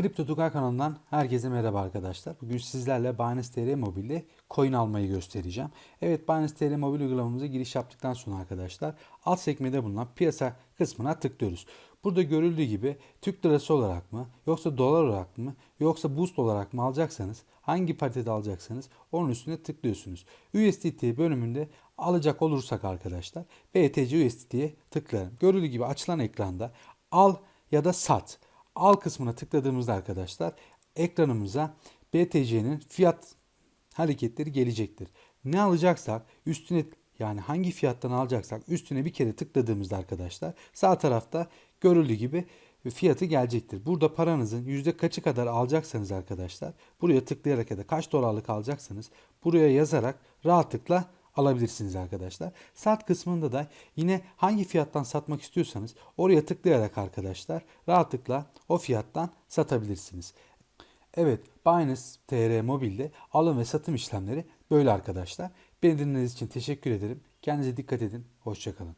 Kripto Tukar kanalından herkese merhaba arkadaşlar. Bugün sizlerle Binance TR Mobil'de coin almayı göstereceğim. Evet Binance TR Mobil uygulamamıza giriş yaptıktan sonra arkadaşlar alt sekmede bulunan piyasa kısmına tıklıyoruz. Burada görüldüğü gibi Türk lirası olarak mı yoksa dolar olarak mı yoksa boost olarak mı alacaksanız hangi paritede alacaksanız onun üstüne tıklıyorsunuz. USDT bölümünde alacak olursak arkadaşlar BTC USDT'ye tıklarım. Görüldüğü gibi açılan ekranda al ya da sat. Al kısmına tıkladığımızda arkadaşlar ekranımıza BTC'nin fiyat hareketleri gelecektir. Ne alacaksak üstüne yani hangi fiyattan alacaksak üstüne bir kere tıkladığımızda arkadaşlar sağ tarafta görüldüğü gibi fiyatı gelecektir. Burada paranızın yüzde kaçı kadar alacaksanız arkadaşlar buraya tıklayarak ya da kaç dolarlık alacaksanız buraya yazarak rahatlıkla alabilirsiniz arkadaşlar. Sat kısmında da yine hangi fiyattan satmak istiyorsanız oraya tıklayarak arkadaşlar rahatlıkla o fiyattan satabilirsiniz. Evet Binance TR Mobil'de alım ve satım işlemleri böyle arkadaşlar. Beni dinlediğiniz için teşekkür ederim. Kendinize dikkat edin. Hoşçakalın.